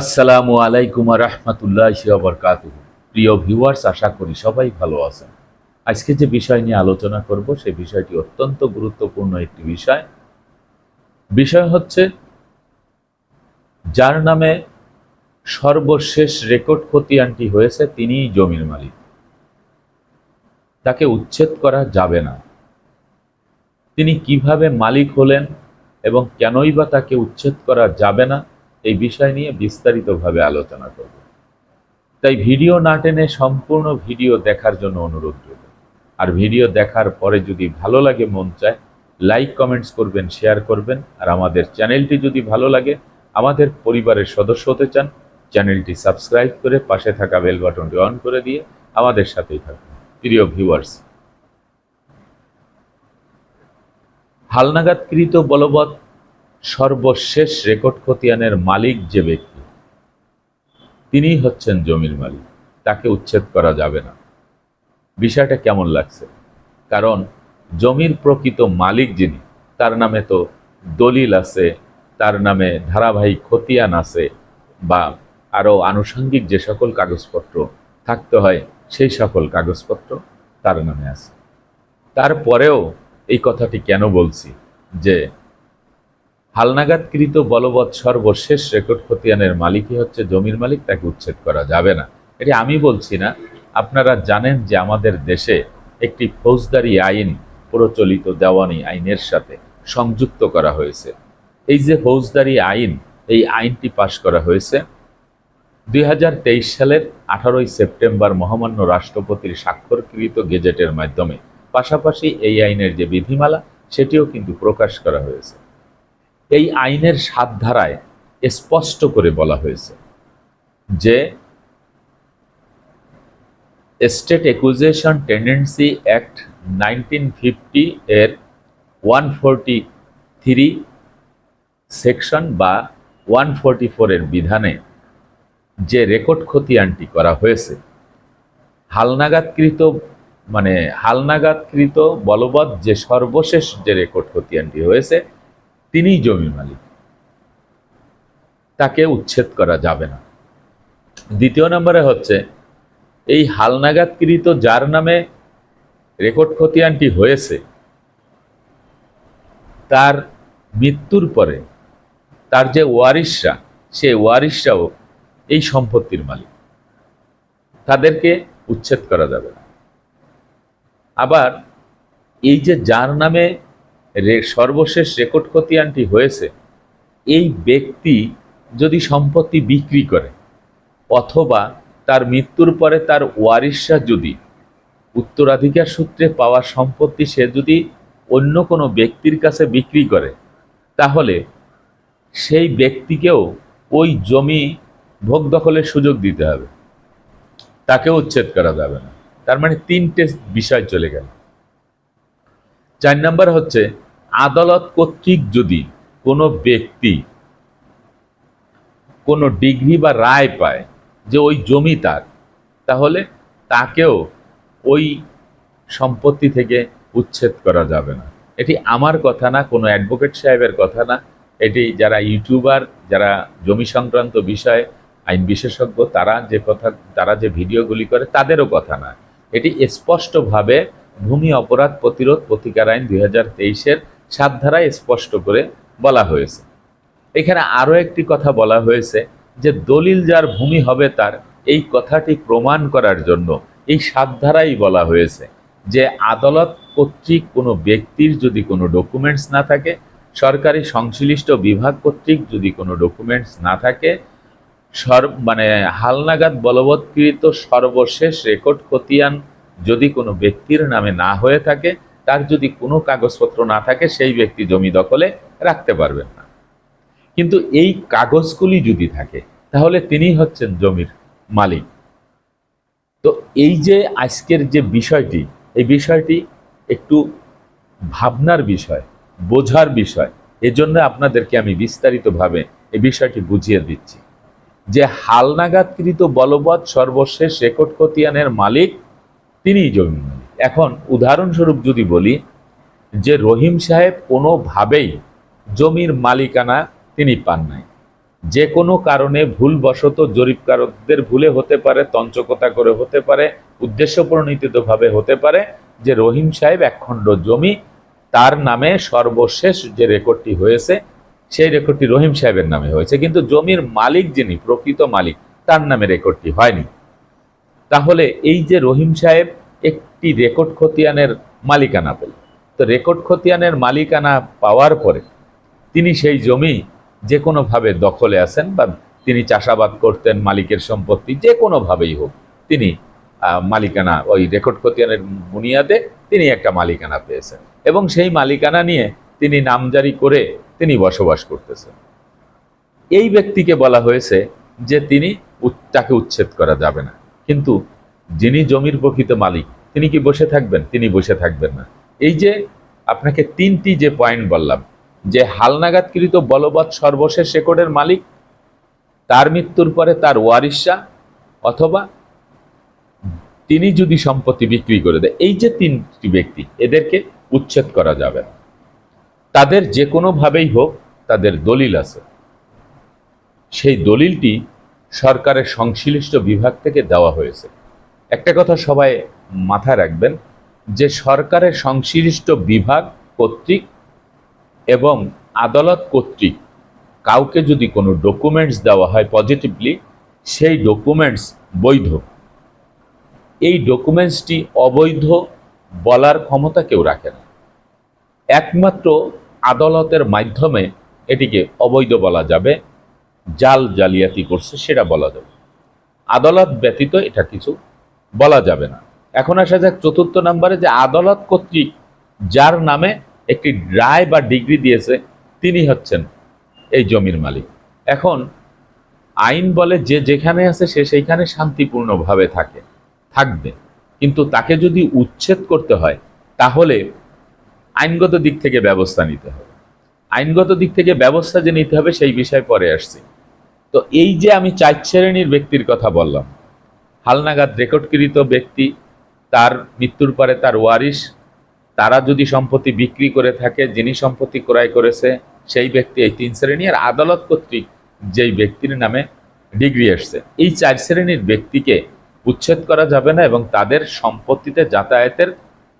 আসসালামু আলাইকুম রহমতুল্লাহ বরকাত প্রিয় ভিউয়ার্স, আশা করি সবাই ভালো আছেন। আজকে যে বিষয় নিয়ে আলোচনা করব সেই বিষয়টি অত্যন্ত গুরুত্বপূর্ণ একটি বিষয়। বিষয় হচ্ছে, যার নামে সর্বশেষ রেকর্ড খতিয়ানটি হয়েছে, তিনিই জমির মালিক। তাকে উচ্ছেদ করা যাবে না। তিনি কীভাবে মালিক হলেন এবং কেনই বা তাকে উচ্ছেদ করা যাবে না এই বিষয় নিয়ে বিস্তারিতভাবে আলোচনা করব। তাই ভিডিও না টেনে সম্পূর্ণ ভিডিও দেখার জন্য অনুরোধ রইল। আর ভিডিও দেখার পরে যদি ভালো লাগে, মন চায়, লাইক, কমেন্টস করবেন, শেয়ার করবেন। আর আমাদের চ্যানেলটি যদি ভালো লাগে, আমাদের পরিবারের সদস্য হতে চান, চ্যানেলটি সাবস্ক্রাইব করে পাশে থাকা বেল বাটনটি অন করে দিয়ে আমাদের সাথেই থাকুন। প্রিয় ভিউয়ার্স, হালনাগাদকৃত বলবৎ সর্বশেষ রেকর্ড খতিয়ানের মালিক যে ব্যক্তি, তিনিই হচ্ছেন জমির মালিক। তাকে উচ্ছেদ করা যাবে না। বিষয়টা কেমন লাগছে? কারণ জমির প্রকৃত মালিক যিনি, তার নামে তো দলিল আছে, তার নামে ধারাবাহিক খতিয়ান আছে বা আরও আনুষঙ্গিক যে সকল কাগজপত্র থাকতে হয়, সেই সকল কাগজপত্র তার নামে আছে। তারপরেও এই কথাটি কেন বলছি? যে হালনাগাদকৃত বলবৎ সর্বশেষ রেকর্ড খতিয়ানের মালিকই হচ্ছে জমির মালিক, তাকে উচ্ছেদ করা যাবে না। এটি আমি বলছি না, আপনারা জানেন যে আমাদের দেশে একটি ফৌজদারি আইন প্রচলিত দেওয়ানি আইনের সাথে সংযুক্ত করা হয়েছে। এই যে ফৌজদারি আইন, এই আইনটি পাশ করা হয়েছে, দুই হাজার তেইশ সালের আঠারোই সেপ্টেম্বর মহামান্য রাষ্ট্রপতির স্বাক্ষরকৃত গেজেটের মাধ্যমে। পাশাপাশি এই আইনের যে বিধিমালা, সেটিও কিন্তু প্রকাশ করা হয়েছে। এই আইনের সাত ধারায় স্পষ্ট করে বলা হয়েছে যে state accusation tendency act nineteen fifty এর ওয়ান ফোরটি থ্রি সেকশন বা ওয়ান ফোরটি ফোরের বিধানে যে রেকর্ড খতিয়ানটি করা হয়েছে, হালনাগাদকৃত মানে হালনাগাদকৃত বলবৎ যে সর্বশেষ যে রেকর্ড খতিয়ানটি হয়েছে তিনিই জমির মালিক। তাকে উচ্ছেদ করা যাবে না। দ্বিতীয় নম্বরে হচ্ছে, এই হালনাগাদকৃত যার নামে রেকর্ড খতিয়ানটি হয়েছে, তার মৃত্যুর পরে তার যে ওয়ারিশরা, সে ওয়ারিশরাও এই সম্পত্তির মালিক। তাদেরকে উচ্ছেদ করা যাবে না। আবার এই যে যার নামে সর্বশেষ রেকর্ড খতিয়ানটি হয়েছে, এই ব্যক্তি যদি সম্পত্তি বিক্রি করে, অথবা তার মৃত্যুর পরে তার ওয়ারিশরা যদি, উত্তরাধিকার সূত্রে পাওয়া সম্পত্তি সে যদি অন্য কোনো ব্যক্তির কাছে বিক্রি করে, তাহলে সেই ব্যক্তিকেও ওই জমি ভোগ দখলের সুযোগ দিতে হবে। তাকে উচ্ছেদ করা যাবে না। তার মানে তিনটে বিষয় চলে গেল। চার নাম্বার হচ্ছে আদালত কর্তৃক যদি কোনো ব্যক্তি কোনো ডিগ্রি বা রায় পায় যে ওই জমি তার, তাহলে তাকেও ওই সম্পত্তি থেকে উচ্ছেদ করা যাবে না। এটি আমার কথা না, কোনো অ্যাডভোকেট সাহেবের কথা না। এটি যারা ইউটিউবার, যারা জমি সংক্রান্ত বিষয়ে আইন বিশেষজ্ঞ, তারা যে কথা, তারা যে ভিডিওগুলি করে, তাদেরও কথা না। এটি স্পষ্টভাবে ভূমি অপরাধ প্রতিরোধ প্রতিকার আইন দুই হাজার তেইশের সাত ধারায় স্পষ্ট করে বলা হয়েছে। এখানে আরও একটি কথা বলা হয়েছে যে দলিল যার ভূমি হবে তার, এই কথাটি প্রমাণ করার জন্য এই সাত ধারাই বলা হয়েছে যে আদালত কর্তৃক কোনো ব্যক্তির যদি কোনো ডকুমেন্টস না থাকে, সরকারি সংশ্লিষ্ট বিভাগ কর্তৃক যদি কোনো ডকুমেন্টস না থাকে, সর মানে হালনাগাদ বলবৎকৃত সর্বশেষ রেকর্ড খতিয়ান যদি কোনো ব্যক্তির নামে না হয়ে থাকে তার যদি কোনো কাগজপত্র না থাকে, সেই ব্যক্তি জমি দখলে রাখতে পারবেন না। কিন্তু এই কাগজগুলি যদি থাকে, তাহলে তিনি হচ্ছেন জমির মালিক। তো এই যে আজকের যে বিষয়টি, এই বিষয়টি একটু ভাবনার বিষয়, বোঝার বিষয়, এজন্য আপনাদেরকে আমি বিস্তারিতভাবে এই বিষয়টি বুঝিয়ে দিচ্ছি। যে হালনাগাদকৃত বলবৎ সর্বশেষ রেকর্ড খতিয়ানের মালিক তিনিই জমির মালিক। এখন উদাহরণস্বরূপ যদি বলি যে রহিম সাহেব কোনোভাবেই জমির মালিকানা তিনি পান নাই। যে কোনো কারণে ভুলবশত জরিপকারকদের ভুলে হতে পারে তঞ্চকতা করে হতে পারে, উদ্দেশ্য প্রণীতিতভাবে হতে পারে যে রহিম সাহেব একখণ্ড জমি, তার নামে সর্বশেষ যে রেকর্ডটি হয়েছে, সেই রেকর্ডটি রহিম সাহেবের নামে হয়েছে। কিন্তু জমির মালিক যিনি, প্রকৃত মালিক, তার নামে রেকর্ডটি হয়নি। তাহলে এই যে রহিম সাহেব একটি রেকর্ড খতিয়ানের মালিকানা পেল। তো রেকর্ড খতিয়ানের মালিকানা পাওয়ার পরে তিনি সেই জমি যে কোনোভাবে দখলে আছেন বা তিনি চাষাবাদ করতেন, মালিকের সম্পত্তি যে কোনোভাবেই হোক, তিনি মালিকানা, ওই রেকর্ড খতিয়ানের বুনিয়াদে তিনি একটা মালিকানা পেয়েছেন এবং সেই মালিকানা নিয়ে তিনি নামজারি করে তিনি বসবাস করতেছেন। এই ব্যক্তিকে বলা হয়েছে যে তিনি তাকে উচ্ছেদ করা যাবে না। কিন্তু যিনি জমির প্রকৃত মালিক, তিনি কি বসে থাকবেন? তিনি বসে থাকবেন না। এই যে আপনাকে তিনটি যে পয়েন্ট বললাম, যে হালনাগাদকৃত বলবৎ সর্বশেষ রেকর্ডের মালিক, তার মৃত্যুর পরে তার ওয়ারিশা, অথবা তিনি যদি সম্পত্তি বিক্রি করে দেয়, এই যে তিনটি ব্যক্তি, এদেরকে উচ্ছেদ করা যাবে তাদের যে কোনোভাবেই হোক, তাদের দলিল আছে। সেই দলিলটি সরকারের সংশ্লিষ্ট বিভাগ থেকে দেওয়া হয়েছে। একটা কথা সবাই মাথায় রাখবেন, যে সরকারের সংশ্লিষ্ট বিভাগ কর্তৃক এবং আদালত কর্তৃক কাউকে যদি কোনো ডকুমেন্টস দেওয়া হয় পজিটিভলি সেই ডকুমেন্টস বৈধ। এই ডকুমেন্টসটি অবৈধ বলার ক্ষমতা কেউ রাখে না। একমাত্র আদালতের মাধ্যমে এটিকে অবৈধ বলা যাবে, জাল জালিয়াতি করছে সেটা বলা যাবে। আদালত ব্যতীত এটা কিছু বলা যাবে না। এখন আসা যাক চতুর্থ নম্বরে যে আদালত কর্তৃক যার নামে একটি রায় বা ডিগ্রি দিয়েছে, তিনি হচ্ছেন এই জমির মালিক। এখন আইন বলে যে যেখানে আছে সে সেইখানে শান্তিপূর্ণভাবে থাকে, থাকবে। কিন্তু তাকে যদি উচ্ছেদ করতে হয়, তাহলে আইনগত দিক থেকে ব্যবস্থা নিতে হবে। আইনগত দিক থেকে ব্যবস্থা যে নিতে হবে, সেই বিষয়ে পরে আসছি। তো এই যে আমি চার শ্রেণির ব্যক্তির কথা বললাম হালনাগাদ রেকর্ডকৃত ব্যক্তি, তার মৃত্যুর পরে তার ওয়ারিশ, তারা যদি সম্পত্তি বিক্রি করে থাকে, যিনি সম্পত্তি ক্রয় করেছে, সেই ব্যক্তি এই তিন শ্রেণি আর আদালত কর্তৃক যেই ব্যক্তির নামে ডিগ্রি আসছে। এই চার শ্রেণির ব্যক্তিকে উচ্ছেদ করা যাবে না এবং তাদের সম্পত্তিতে যাতায়াতের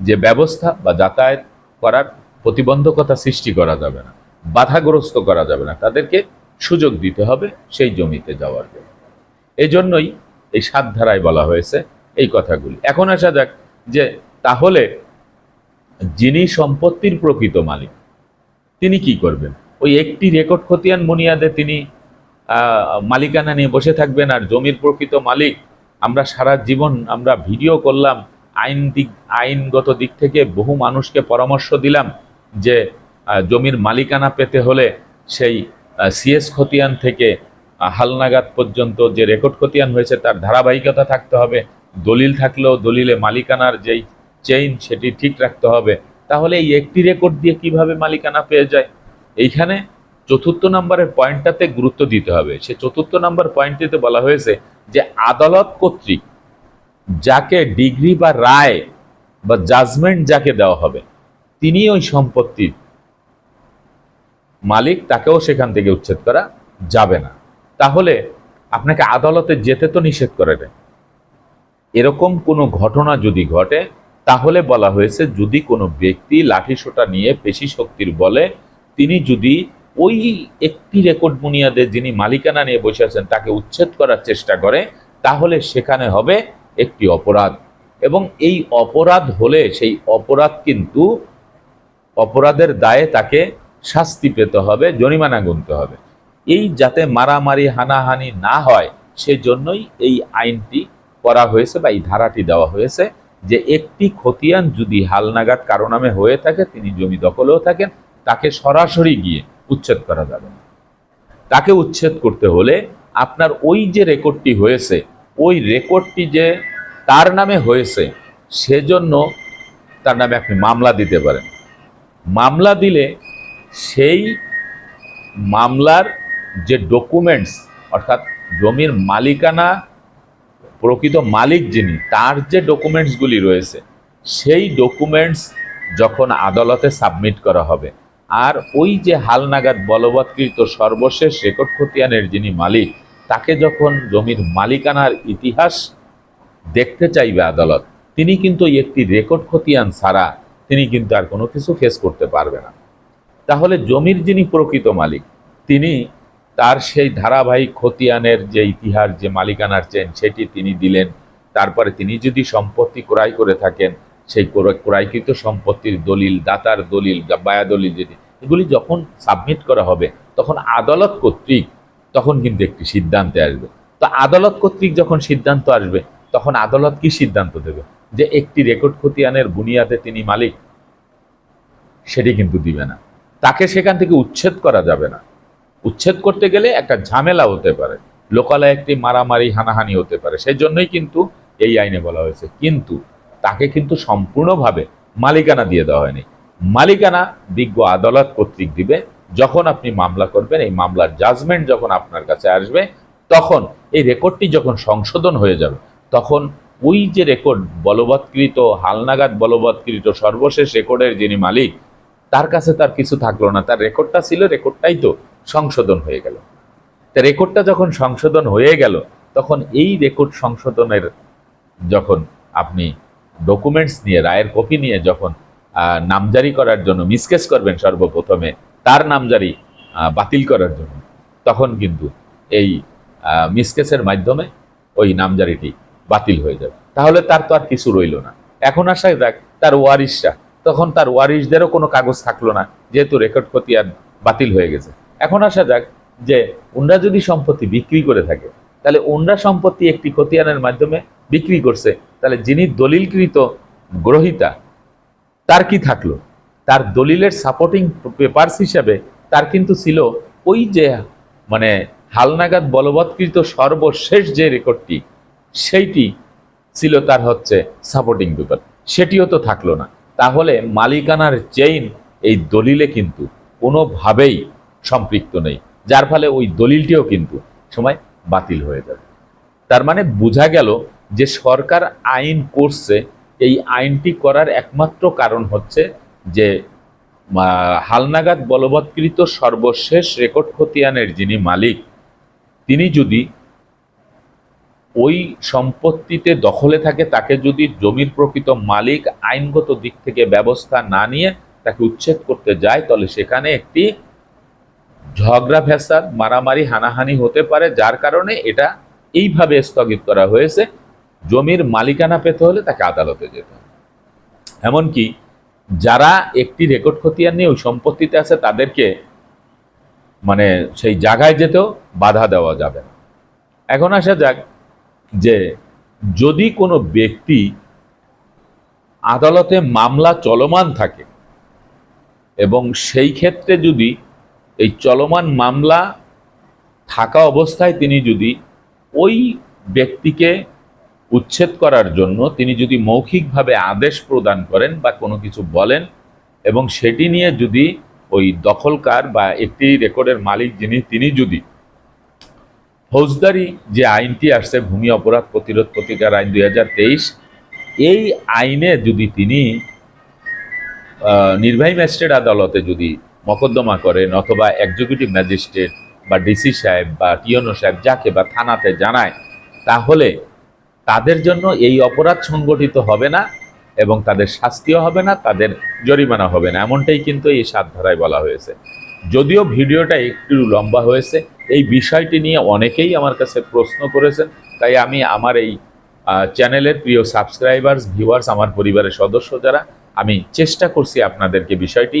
যে ব্যবস্থা বা যাতায়াত করার প্রতিবন্ধকতা সৃষ্টি করা যাবে না, বাধাগ্রস্ত করা যাবে না। তাদেরকে সুযোগ দিতে হবে সেই জমিতে যাওয়ার জন্য। এই জন্যই এই সাত ধারায় বলা হয়েছে এই কথাগুলি। এখন আসা যাক যে তাহলে যিনি সম্পত্তির প্রকৃত মালিক, তিনি কি করবেন? ওই একটি রেকর্ড খতিয়ান বুনিয়াদে তিনি মালিকানা নিয়ে বসে থাকবেন আর জমির প্রকৃত মালিক, আমরা সারা জীবন আমরা ভিডিও করলাম, আইন দিক, আইনগত দিক থেকে বহু মানুষকে পরামর্শ দিলাম যে জমির মালিকানা পেতে হলে সেই সিএস খতিয়ান থেকে হালনাগাদ পর্যন্ত যে রেকর্ড খতিয়ান হয়েছে, তার ধারাবাহিকতা থাকতে হবে, দলিল থাকলেও দলিলে মালিকানার যেই চেইন সেটি ঠিক রাখতে হবে। তাহলে এই একটি রেকর্ড দিয়ে কীভাবে মালিকানা পেয়ে যায়? এইখানে চতুর্থ নম্বরের পয়েন্টটাতে গুরুত্ব দিতে হবে। সে চতুর্থ নম্বর পয়েন্টটিতে বলা হয়েছে যে আদালত কর্তৃক যাকে ডিগ্রি বা রায় বা জাজমেন্ট যাকে দেওয়া হবে, তিনি ওই সম্পত্তির মালিক, তাকেও সেখান থেকে উচ্ছেদ করা যাবে না। তাহলে আপনাকে আদালতে যেতে তো নিষেধ করে দেয়। এরকম কোনো ঘটনা যদি ঘটে, তাহলে বলা হয়েছে যদি কোনো ব্যক্তি লাঠিসোঁটা নিয়ে পেশি শক্তির বলে, তিনি যদি ওই একটি রেকর্ড বুনিয়াদে যিনি মালিকানা নিয়ে বসে আছেন, তাকে উচ্ছেদ করার চেষ্টা করে, তাহলে সেখানে হবে একটি অপরাধ। এবং এই অপরাধ হলে সেই অপরাধ কিন্তু অপরাধের দায়ে তাকে শাস্তি পেতে হবে, জরিমানা গুনতে হবে। এই যাতে মারামারি, হানাহানি না হয়, সেজন্যই এই আইনটি করা হয়েছে বা এই ধারাটি দেওয়া হয়েছে যে একটি খতিয়ান যদি হালনাগাদ কারও নামে হয়ে থাকে, তিনি জমি দখলেও থাকেন, তাকে সরাসরি গিয়ে উচ্ছেদ করা যাবে না। তাকে উচ্ছেদ করতে হলে আপনার ওই যে রেকর্ডটি হয়েছে, ওই রেকর্ডটি যে তার নামে হয়েছে, সেজন্য তার নামে আপনি মামলা দিতে পারেন। মামলা দিলে সেই মামলার যে ডকুমেন্টস অর্থাৎ জমির মালিকানা প্রকৃত মালিক যিনি, তার যে ডকুমেন্টসগুলি রয়েছে, সেই ডকুমেন্টস যখন আদালতে সাবমিট করা হবে, আর ওই যে হালনাগাদ বলবৎকৃত সর্বশেষ রেকর্ড খতিয়ানের যিনি মালিক, তাকে যখন জমির মালিকানার ইতিহাস দেখতে চাইবে আদালত, তিনি কিন্তু একটি রেকর্ড খতিয়ান ছাড়া তিনি কিন্তু আর কোনো কিছু ফেস করতে পারবে না। তাহলে জমির যিনি প্রকৃত মালিক, তিনি তার সেই ধারাবাহিক খতিয়ানের যে ইতিহাস, যে মালিকানার চেন, সেটি তিনি দিলেন। তারপরে তিনি যদি সম্পত্তি ক্রয় করে থাকেন, সেই ক্রয়কৃত সম্পত্তির দলিল, দাতার দলিল বায়া দলিল যেটি, এগুলি যখন সাবমিট করা হবে, তখন আদালত কর্তৃক তখন কিন্তু একটি সিদ্ধান্তে আসবে। তো আদালত কর্তৃক যখন সিদ্ধান্ত আসবে, তখন আদালত কি সিদ্ধান্ত দেবে? যে একটি রেকর্ড খতিয়ানের বুনিয়াদে তিনি মালিক, সেটি কিন্তু দিবে না। তাকে সেখান থেকে উচ্ছেদ করা যাবে না। উচ্ছেদ করতে গেলে একটা ঝামেলা হতে পারে। লোকালয়ে একটি মারামারি, হানাহানি হতে পারে। সেই জন্যই কিন্তু এই আইনে বলা হয়েছে। কিন্তু তাকে কিন্তু সম্পূর্ণভাবে মালিকানা দিয়ে দেওয়া হয়নি। মালিকানা বিজ্ঞ আদালত কর্তৃক দিবে। যখন আপনি মামলা করবেন, এই মামলার জাজমেন্ট যখন আপনার কাছে আসবে, তখন এই রেকর্ডটি যখন সংশোধন হয়ে যাবে, তখন ওই যে রেকর্ড বলবৎকৃত, হালনাগাদ বলবৎকৃত, সর্বশেষ রেকর্ডের যিনি মালিক, তার কাছে তার কিছু থাকল না। তার রেকর্ডটা ছিল রেকর্ডটাই তো সংশোধন হয়ে গেল। তা রেকর্ডটা যখন সংশোধন হয়ে গেল, তখন এই রেকর্ড সংশোধনের যখন আপনি ডকুমেন্টস নিয়ে, রায়ের কপি নিয়ে যখন নামজারি করার জন্য মিসকেস করবেন সর্বপ্রথমে, তার নামজারি বাতিল করার জন্য, তখন কিন্তু এই মিসকেসের মাধ্যমে ওই নামজারিটি বাতিল হয়ে যাবে। তাহলে তার তো আর কিছু রইল না। এখন আসা যাক, তার ওয়ারিশরা তখন তার ওয়ারিশদেরও কোনো কাগজ থাকল না, যেহেতু রেকর্ড খতিয়ান বাতিল হয়ে গেছে। এখন আসা যাক যে ওনরা যদি সম্পত্তি বিক্রি করে থাকে, তাহলে ওনরা সম্পত্তি একটি খতিয়ানের মাধ্যমে বিক্রি করছে, তাহলে যিনি দলিলকৃত গ্রহিতা, তার কি থাকল? তার দলিলের সাপোর্টিং পেপারস হিসাবে তার কিন্তু ছিল ওই যে মানে হালনাগাদ বলবৎকৃত সর্বশেষ যে রেকর্ডটি, সেইটি ছিল তার হচ্ছে সাপোর্টিং পেপার সেটিও তো থাকল না। তাহলে মালিকানার চেইন এই দলিলে কিন্তু কোনোভাবেই সম্পৃক্ত নেই। যার ফলে ওই দলিলটিও কিন্তু সময় বাতিল হয়ে যাবে। তার মানে বোঝা গেল যে সরকার আইন করছে, এই আইনটি করার একমাত্র কারণ হচ্ছে যে হালনাগাদ বলবৎকৃত সর্বশেষ রেকর্ড খতিয়ানের যিনি মালিক, তিনি যদি ওই সম্পত্তিতে দখলে থাকে, তাকে যদি জমির প্রকৃত মালিক আইনগত দিক থেকে ব্যবস্থা না নিয়ে তাকে উচ্ছেদ করতে যায়, তাহলে সেখানে একটি ঝগড়া, ফ্যাসাদ, মারামারি, হানাহানি হতে পারে, যার কারণে এটা এইভাবে স্থগিত করা হয়েছে। জমির মালিকানা পেতে হলে তাকে আদালতে যেতে হবে। এমনকি যারা একটি রেকর্ড খতিয়ান নিয়ে ওই সম্পত্তিতে আছে, তাদেরকে মানে সেই জায়গায় যেতেও বাধা দেওয়া যাবে না। এখন আসা যাক যে যদি কোনো ব্যক্তি আদালতে মামলা চলমান থাকে এবং সেই ক্ষেত্রে যদি এই চলমান মামলা থাকা অবস্থায় তিনি যদি ওই ব্যক্তিকে উচ্ছেদ করার জন্য তিনি যদি মৌখিকভাবে আদেশ প্রদান করেন বা কোনো কিছু বলেন এবং সেটি নিয়ে যদি ওই দখলকার বা একটি রেকর্ডের মালিক যিনি, তিনি যদি ফৌজদারি যে আইনটি আসছে, ভূমি অপরাধ প্রতিরোধ প্রতিকার আইন দুই হাজার তেইশ, এই আইনে যদি তিনি নির্বাহী ম্যাজিস্ট্রেট আদালতে যদি মকদ্দমা করেন অথবা এক্সিকিউটিভ ম্যাজিস্ট্রেট বা ডিসি সাহেব বা টিওনো সাহেব যাকে বা থানাতে জানায়, তাহলে তাদের জন্য এই অপরাধ সংগঠিত হবে না এবং তাদের শাস্তিও হবে না, তাদের জরিমানা হবে না। এমনটাই কিন্তু এই সাত ধারায় বলা হয়েছে। যদিও ভিডিওটা একটু লম্বা হয়েছে, এই বিষয়টি নিয়ে অনেকেই আমার কাছে প্রশ্ন করেছেন, তাই আমি আমার এই চ্যানেলের প্রিয় সাবস্ক্রাইবার্স ভিউয়ার্স আমার পরিবারের সদস্য যারা, আমি চেষ্টা করছি আপনাদেরকে বিষয়টি